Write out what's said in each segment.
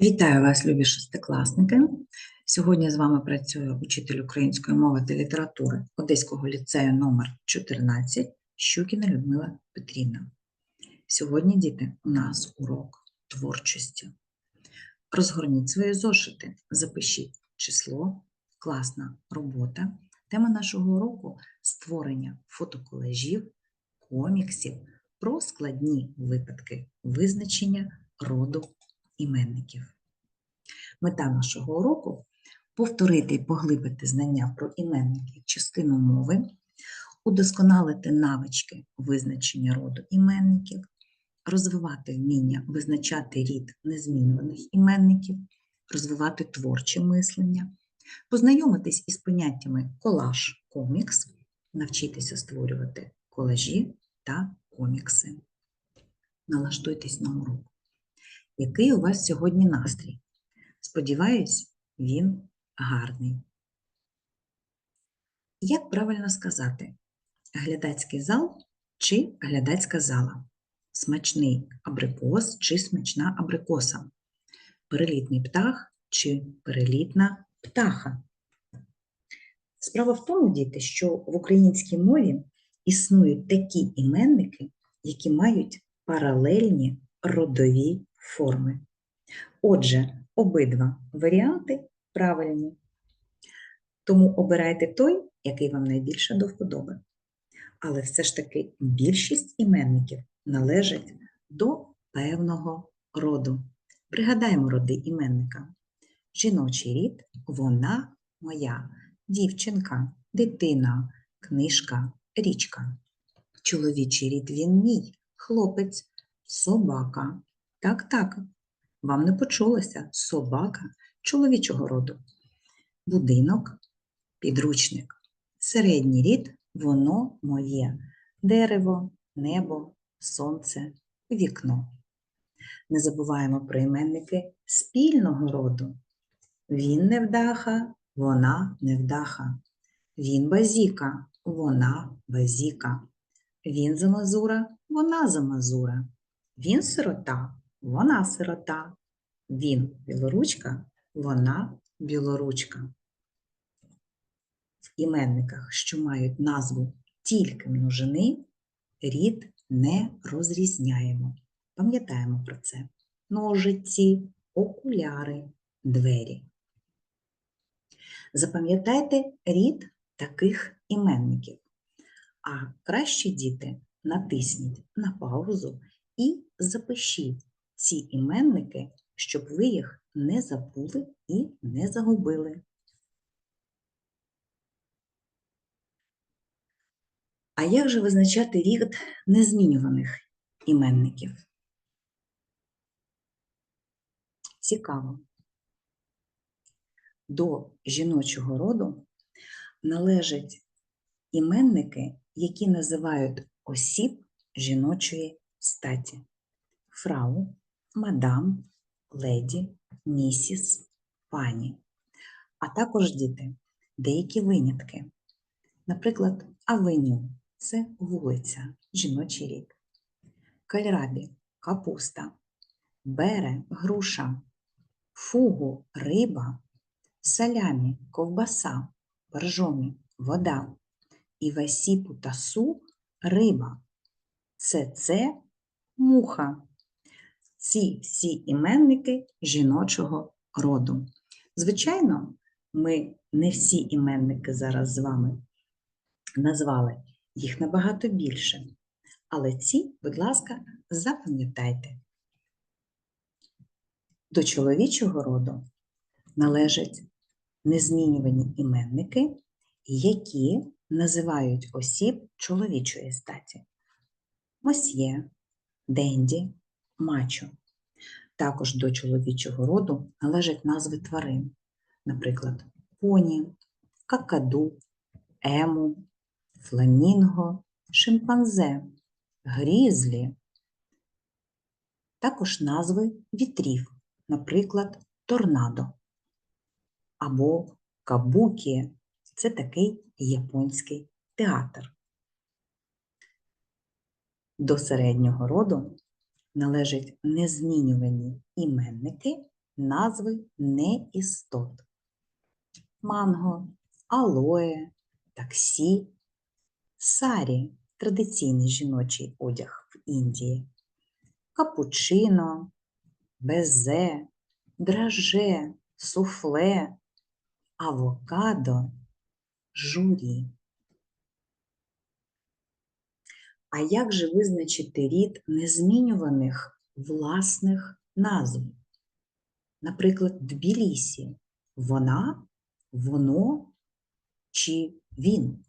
Вітаю вас, любі шестикласники. Сьогодні з вами працює учитель української мови та літератури Одеського ліцею номер 14 Щукіна Людмила Петрівна. Сьогодні, діти, у нас урок творчості. Розгорніть свої зошити, запишіть число, класна робота. Тема нашого уроку створення фотоколежів, коміксів про складні випадки визначення роду іменників. Мета нашого уроку повторити і поглибити знання про іменники як частину мови, удосконалити навички визначення роду іменників, розвивати вміння визначати рід незмінюваних іменників, розвивати творче мислення, познайомитись із поняттями колаж, комікс, навчитися створювати колажі та комікси. Налаштуйтесь на урок. Який у вас сьогодні настрій? Сподіваюсь, він гарний. Як правильно сказати, глядацький зал чи глядацька зала? Смачний абрикос чи смачна абрикоса? Перелітний птах чи перелітна птаха? Справа в тому, діти, що в українській мові існують такі іменники, які мають паралельні родові форми. Отже, обидва варіанти правильні. Тому обирайте той, який вам найбільше до вподоби. Але все ж таки більшість іменників належать до певного роду. Пригадаємо роди іменника. Жіночий рід вона моя, дівчинка, дитина, книжка, річка. Чоловічий рід він мій, хлопець, собака. Так, так, вам не почулося собака чоловічого роду. Будинок, підручник. Середній рід воно моє. Дерево, небо, сонце, вікно. Не забуваємо про іменники спільного роду. Він невдаха, вона невдаха. Він базіка, вона базіка. Він замазура, вона замазура. Він сирота, вона сирота. Він білоручка, вона білоручка. В іменниках, що мають назву тільки множини, рід не розрізняємо. Пам'ятаємо про це. Ножиці, окуляри, двері. Запам'ятайте рід таких іменників. А краще діти натисніть на паузу і запишіть ці іменники, щоб ви їх не забули і не загубили. А як же визначати рід незмінюваних іменників? Цікаво. До жіночого роду належать іменники, які називають осіб жіночої статі. Фрау, мадам, леді, місіс, пані. А також діти, деякі винятки. Наприклад, авеню це вулиця, жіночий рік. Кальрабі капуста, бере груша, фугу риба, салямі ковбаса, боржомі вода, івасіпу тасу риба. Це це муха. Ці всі іменники жіночого роду. Звичайно, ми не всі іменники зараз з вами назвали, їх набагато більше. Але ці, будь ласка, запам'ятайте. До чоловічого роду належать незмінювані іменники, які називають осіб чоловічої статі. Мосьє, денді, мачо. Також до чоловічого роду належать назви тварин, наприклад, поні, какаду, ему, фламінго, шимпанзе, грізлі. Також назви вітрів, наприклад, торнадо або кабукі це такий японський театр. До середнього роду належать незмінювані іменники, назви неістот. Манго, алоє, таксі, сарі традиційний жіночий одяг в Індії, капучино, безе, драже, суфле, авокадо, журі. А як же визначити рід незмінюваних власних назв? Наприклад, Тбілісі – вона, воно чи він?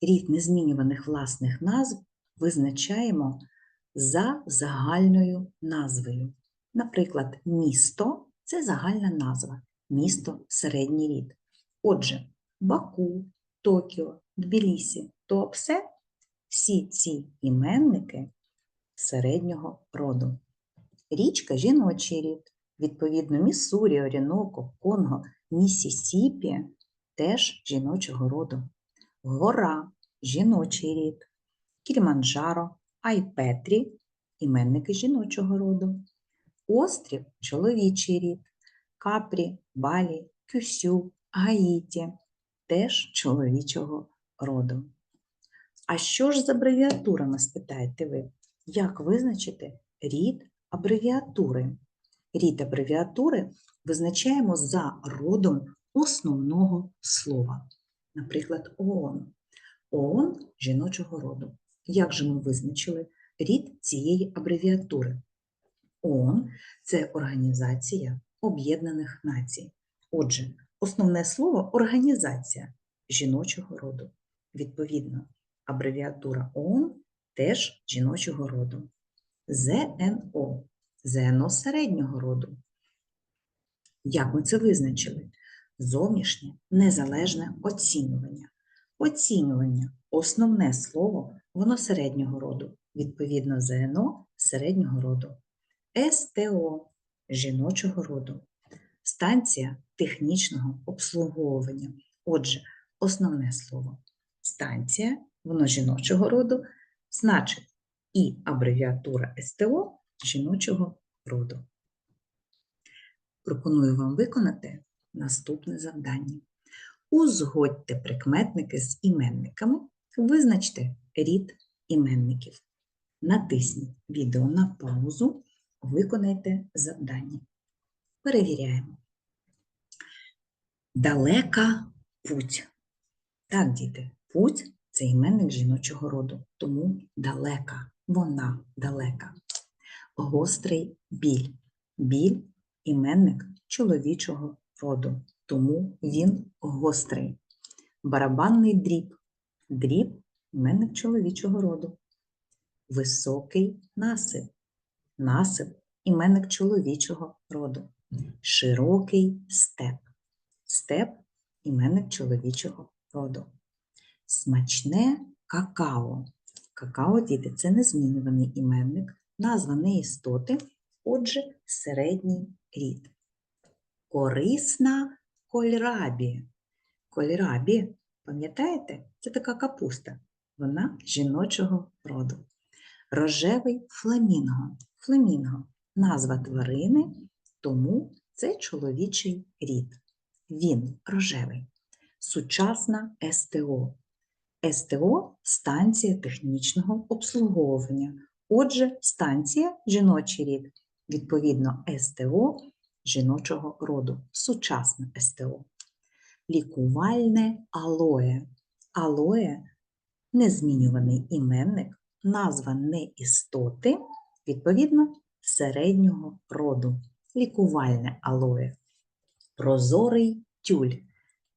Рід незмінюваних власних назв визначаємо за загальною назвою. Наприклад, місто це загальна назва, місто середній рід. Отже, Баку, Токіо, Тбілісі, Туапсе – всі ці іменники середнього роду. Річка жіночий рід, відповідно, Міссурі, Оріноко, Конго, Міссісіпі теж жіночого роду. Гора жіночий рід, Кіліманджаро, Айпетрі іменники жіночого роду, острів чоловічий рід, Капрі, Балі, Кюсю, Гаїті теж чоловічого роду. А що ж з абревіатурами, спитаєте ви? Як визначити рід абревіатури? Рід абревіатури визначаємо за родом основного слова. Наприклад, ООН. ООН жіночого роду. Як же ми визначили рід цієї абревіатури? ООН це Організація Об'єднаних Націй. Отже, основне слово організація жіночого роду. Відповідно, абревіатура ООН теж жіночого роду. ЗНО ЗНО середнього роду. Як ми це визначили? Зовнішнє незалежне оцінювання. Оцінювання основне слово, воно середнього роду, відповідно ЗНО середнього роду. СТО жіночого роду. Станція технічного обслуговування. Отже, основне слово станція, воно жіночого роду, значить і абревіатура СТО жіночого роду. Пропоную вам виконати наступне завдання. Узгодьте прикметники з іменниками, визначте рід іменників. Натисніть відео на паузу, виконайте завдання. Перевіряємо. Далека путь. Так, діти, путь це іменник жіночого роду, тому далека, вона далека. Гострий біль. Біль іменник чоловічого роду, тому він гострий. Барабанний дріб. Дріб іменник чоловічого роду. Високий насип. Насип іменник чоловічого роду. Широкий степ. Степ іменник чоловічого роду. Смачне какао. Какао, діти, це незмінюваний іменник, назва неістоти, отже, середній рід. Корисна кольрабі. Кольрабі, пам'ятаєте, це така капуста. Вона жіночого роду. Рожевий фламінго. Фламінго назва тварини, тому це чоловічий рід. Він рожевий. Сучасна СТО. СТО станція технічного обслуговування. Отже, станція жіночий рід. Відповідно, СТО жіночого роду. Сучасна СТО. Лікувальне алоє. Алоє незмінюваний іменник, назва неістоти, відповідно, середнього роду. Лікувальне алоє. Прозорий тюль.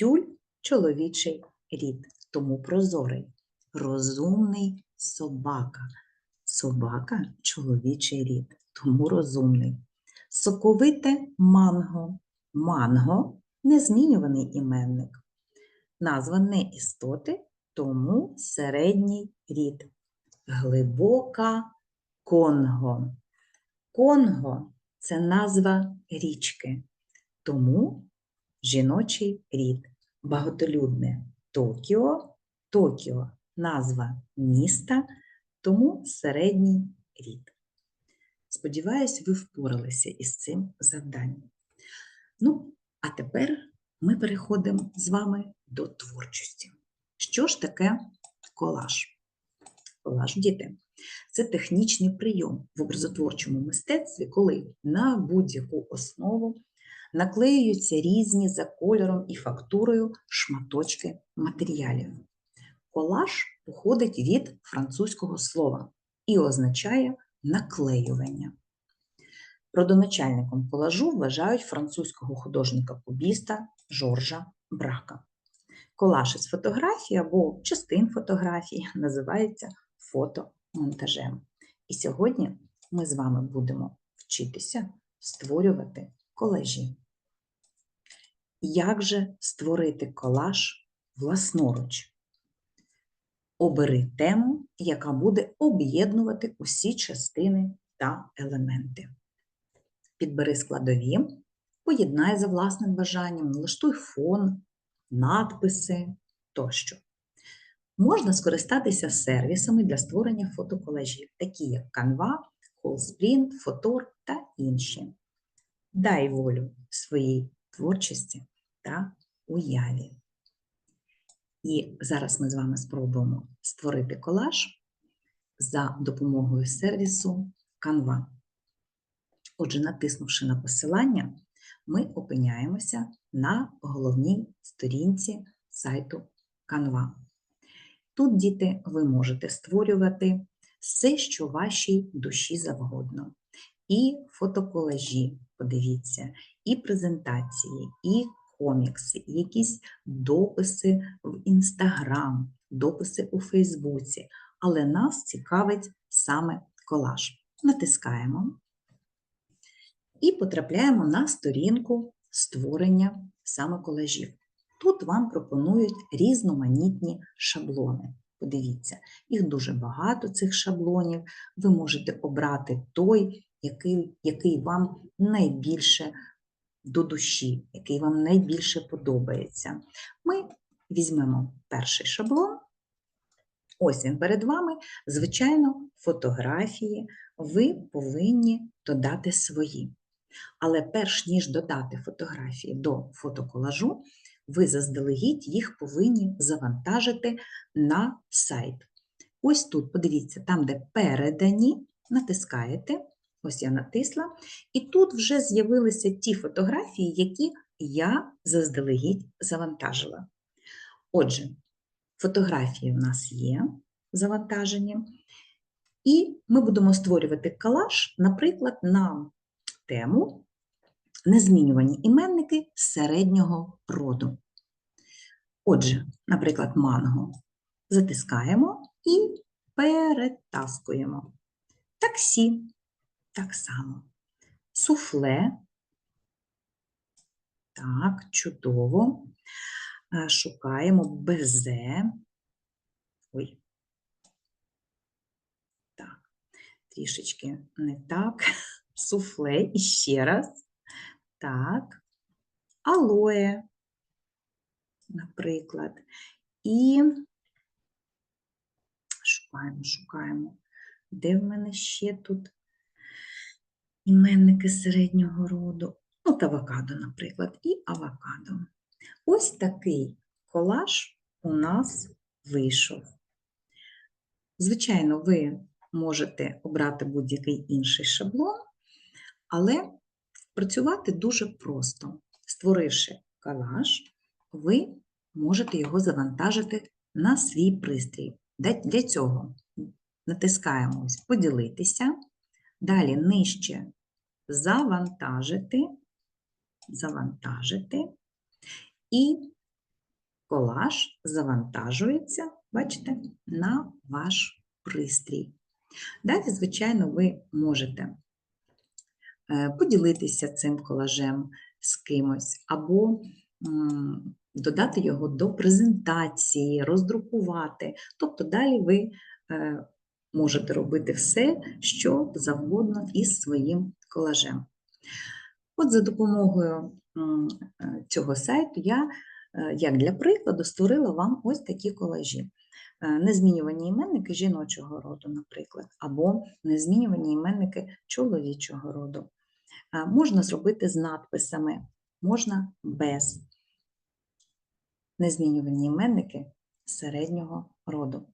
Тюль чоловічий рід, тому прозорий. Розумний собака. Собака чоловічий рід, тому розумний. Соковите манго. Манго незмінюваний іменник. Назва не істоти, тому середній рід. Глибока Конго. Конго це назва річки, тому жіночий рід. Багатолюдне Токіо, Токіо назва міста, тому середній рід. Сподіваюсь, ви впоралися із цим завданням. Ну, а тепер ми переходимо з вами до творчості. Що ж таке колаж? Колаж, діти, це технічний прийом в образотворчому мистецтві, коли на будь-яку основу наклеюються різні за кольором і фактурою шматочки матеріалів. Колаж походить від французького слова і означає наклеювання. Родоначальником колажу вважають французького художника-кубіста Жоржа Брака. Колаж із фотографії або частин фотографій називається фотомонтажем. І сьогодні ми з вами будемо вчитися створювати колажі. Як же створити колаж власноруч? Обери тему, яка буде об'єднувати усі частини та елементи. Підбери складові, поєднай за власним бажанням, налаштуй фон, надписи тощо. Можна скористатися сервісами для створення фотоколажів, такі як Canva, Wallsprint, Photor та інші. Дай волю своїй творчості та уяві. І зараз ми з вами спробуємо створити колаж за допомогою сервісу Canva. Отже, натиснувши на посилання, ми опиняємося на головній сторінці сайту Canva. Тут, діти, ви можете створювати все, що вашій душі завгодно. І фотоколажі, подивіться, і презентації, і комікси, і якісь дописи в Інстаграм, дописи у Фейсбуці. Але нас цікавить саме колаж. Натискаємо і потрапляємо на сторінку створення саме колажів. Тут вам пропонують різноманітні шаблони. Подивіться, їх дуже багато цих шаблонів. Ви можете обрати той, який, який вам найбільше до душі, який вам найбільше подобається. Ми візьмемо перший шаблон. Ось він перед вами. Звичайно, фотографії ви повинні додати свої. Але перш ніж додати фотографії до фотоколажу, ви заздалегідь їх повинні завантажити на сайт. Ось тут, подивіться, там, де передані, натискаєте, ось я натисла, і тут вже з'явилися ті фотографії, які я заздалегідь завантажила. Отже, фотографії в нас є завантажені, і ми будемо створювати колаж, наприклад, на тему незмінювані іменники середнього роду. Отже, наприклад, манго затискаємо і перетаскуємо. Таксі так само. Суфле. Так, чудово. Е, Шукаємо безе. Ой. Так, трішечки не так. Суфле і ще раз. Так, алоє, наприклад. І шукаємо, шукаємо. Де в мене ще тут іменники середнього роду? От авокадо, наприклад, і авокадо. Ось такий колаж у нас вийшов. Звичайно, ви можете обрати будь-який інший шаблон, але Працювати дуже просто. Створивши колаж, ви можете його завантажити на свій пристрій. Для цього натискаємо Поділитися, далі нижче Завантажити, завантажити, і колаж завантажується, бачите, на ваш пристрій. Далі, звичайно, ви можете Е, поділитися цим колажем з кимось, або додати його до презентації, роздрукувати. Тобто далі ви е, можете робити все, що завгодно із своїм колажем. От за допомогою е, цього сайту я, як для прикладу, створила вам ось такі колажі. е, незмінювані іменники жіночого роду, наприклад, або незмінювані іменники чоловічого роду. Е, Можна зробити з надписами, можна без незмінювані іменники середнього роду.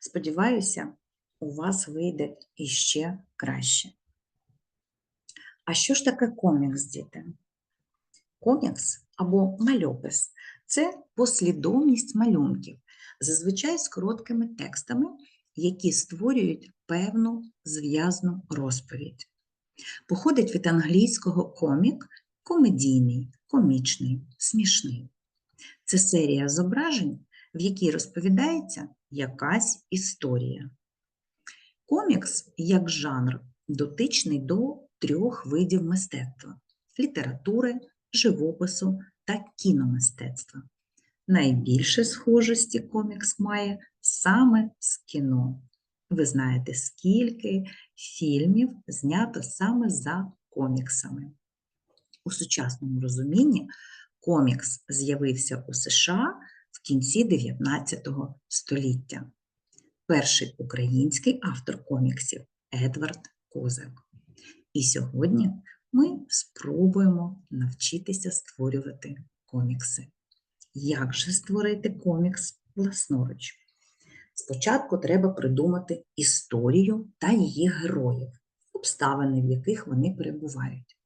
Сподіваюся, у вас вийде іще краще. А що ж таке комікс, діти? Комікс або мальопис це послідовність малюнків, зазвичай з короткими текстами, які створюють певну зв'язну розповідь. Походить від англійського комік комедійний, комічний, смішний. Це серія зображень, в якій розповідається якась історія. Комікс як жанр дотичний до трьох видів мистецтва літератури, живопису та кіномистецтва. Найбільше схожості комікс має саме з кіно. Ви знаєте, скільки фільмів знято саме за коміксами. У сучасному розумінні комікс з'явився у США в кінці 19 століття. Перший український автор коміксів Едвард Козак. І сьогодні ми спробуємо навчитися створювати комікси. Як же створити комікс власноруч? Спочатку треба придумати історію та її героїв, обставини, в яких вони перебувають.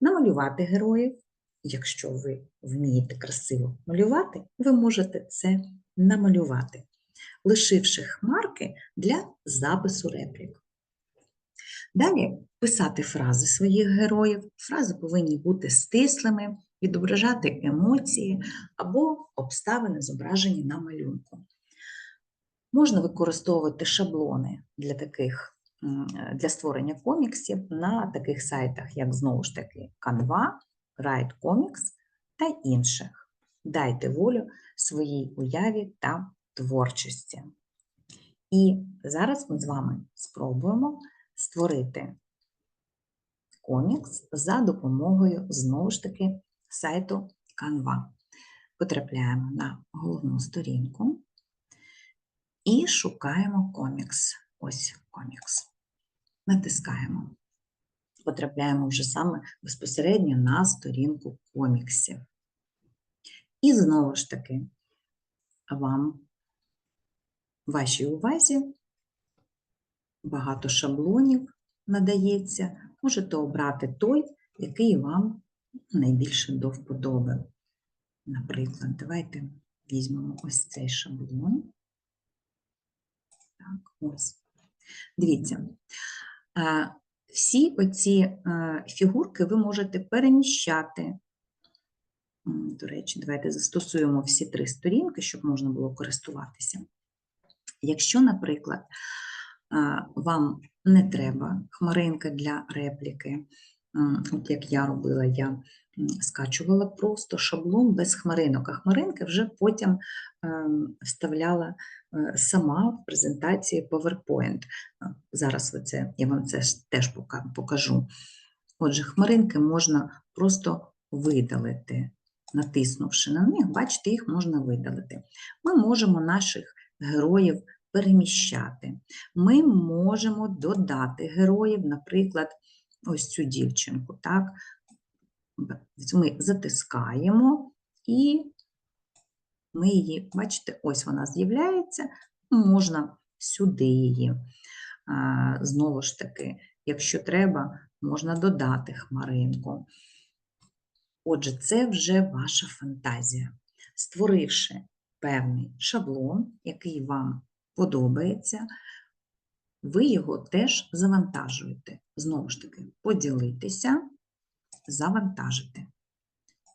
Намалювати героїв, якщо ви вмієте красиво малювати, ви можете це намалювати, лишивши хмарки для запису реплік. Далі писати фрази своїх героїв. Фрази повинні бути стислими, відображати емоції або обставини, зображені на малюнку. Можна використовувати шаблони для таких для створення коміксів на таких сайтах, як знову ж таки Canva, Write Comics та інших. Дайте волю своїй уяві та творчості. І зараз ми з вами спробуємо створити комікс за допомогою знову ж таки сайту Canva. Потрапляємо на головну сторінку і шукаємо комікс. Ось комікс. Натискаємо. Потрапляємо вже саме безпосередньо на сторінку коміксів. І знову ж таки, вам вашій увазі багато шаблонів надається. Можете обрати той, який вам найбільше до вподоби. Наприклад, давайте візьмемо ось цей шаблон. Так, ось. Дивіться, всі оці фігурки ви можете переміщати. До речі, давайте застосуємо всі три сторінки, щоб можна було користуватися. Якщо, наприклад, вам не треба хмаринка для репліки, от як я робила, я скачувала просто шаблон без хмаринок, а хмаринки вже потім ем, вставляла е, сама в презентації PowerPoint. Е, Зараз ви це, я вам це теж покажу. Отже, хмаринки можна просто видалити, натиснувши на них, бачите, їх можна видалити. Ми можемо наших героїв переміщати. Ми можемо додати героїв, наприклад, ось цю дівчинку. Так? Ми затискаємо і ми її, бачите, ось вона з'являється, можна сюди її. Знову ж таки, якщо треба, можна додати хмаринку. Отже, це вже ваша фантазія. Створивши певний шаблон, який вам подобається, ви його теж завантажуєте. Знову ж таки, поділитися, завантажити.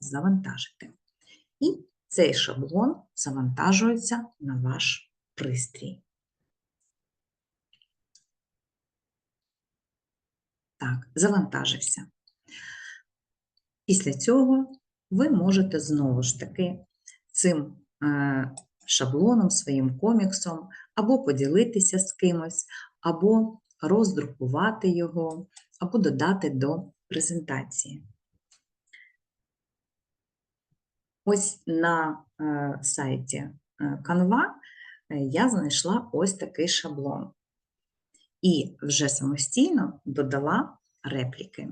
Завантажити. І цей шаблон завантажується на ваш пристрій. Так, завантажився. Після цього ви можете знову ж таки цим шаблоном, своїм коміксом або поділитися з кимось, або роздрукувати його, або додати до презентації. Ось на е, сайті е, Canva е, я знайшла ось такий шаблон. І вже самостійно додала репліки.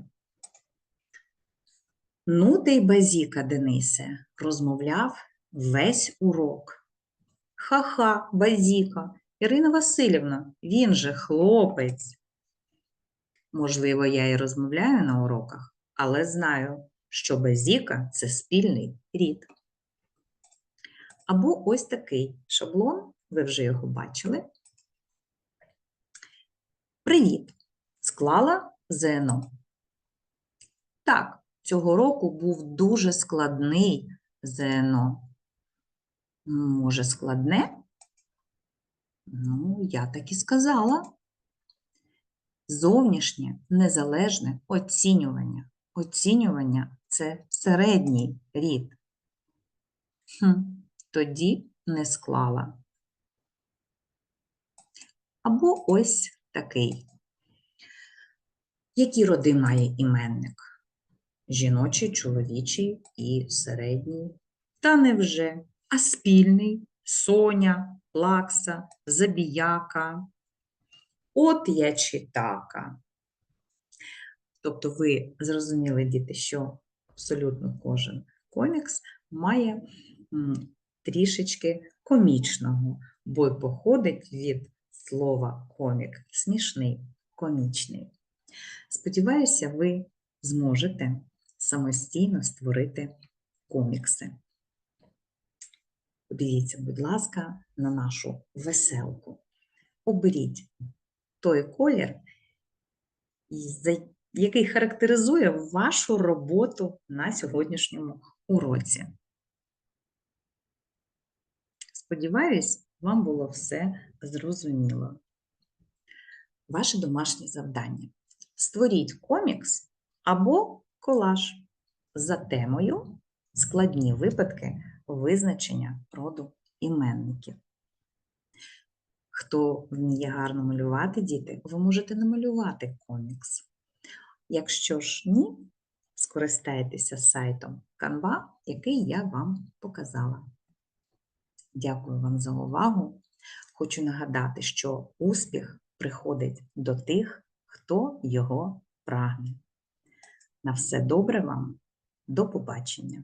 Ну, ти базіка, Денисе, розмовляв весь урок. Ха-ха, базіка, Ірина Васильівна, він же хлопець. Можливо, я і розмовляю на уроках, але знаю, що базіка – це спільний рід. Або ось такий шаблон, ви вже його бачили. Привіт! Склала ЗНО. Так, цього року був дуже складний ЗНО. Може, складне? Ну, я так і сказала. Зовнішнє незалежне оцінювання. Оцінювання це середній рід. Хм, тоді не склала. Або ось такий. Які роди має іменник? Жіночий, чоловічий і середній. Та невже? А спільний Соня, Лакса, Забіяка. От я читака. Тобто ви зрозуміли, діти, що абсолютно кожен комікс має трішечки комічного, бо й походить від слова комік смішний, комічний. Сподіваюся, ви зможете самостійно створити комікси. Подивіться, будь ласка, на нашу веселку. Оберіть той колір, який характеризує вашу роботу на сьогоднішньому уроці. Сподіваюсь, вам було все зрозуміло. Ваше домашнє завдання. Створіть комікс або колаж за темою складні випадки визначення роду іменників. Хто вміє гарно малювати, діти, ви можете намалювати комікс. Якщо ж ні, скористайтеся сайтом Canva, який я вам показала. Дякую вам за увагу. Хочу нагадати, що успіх приходить до тих, хто його прагне. На все добре вам, до побачення!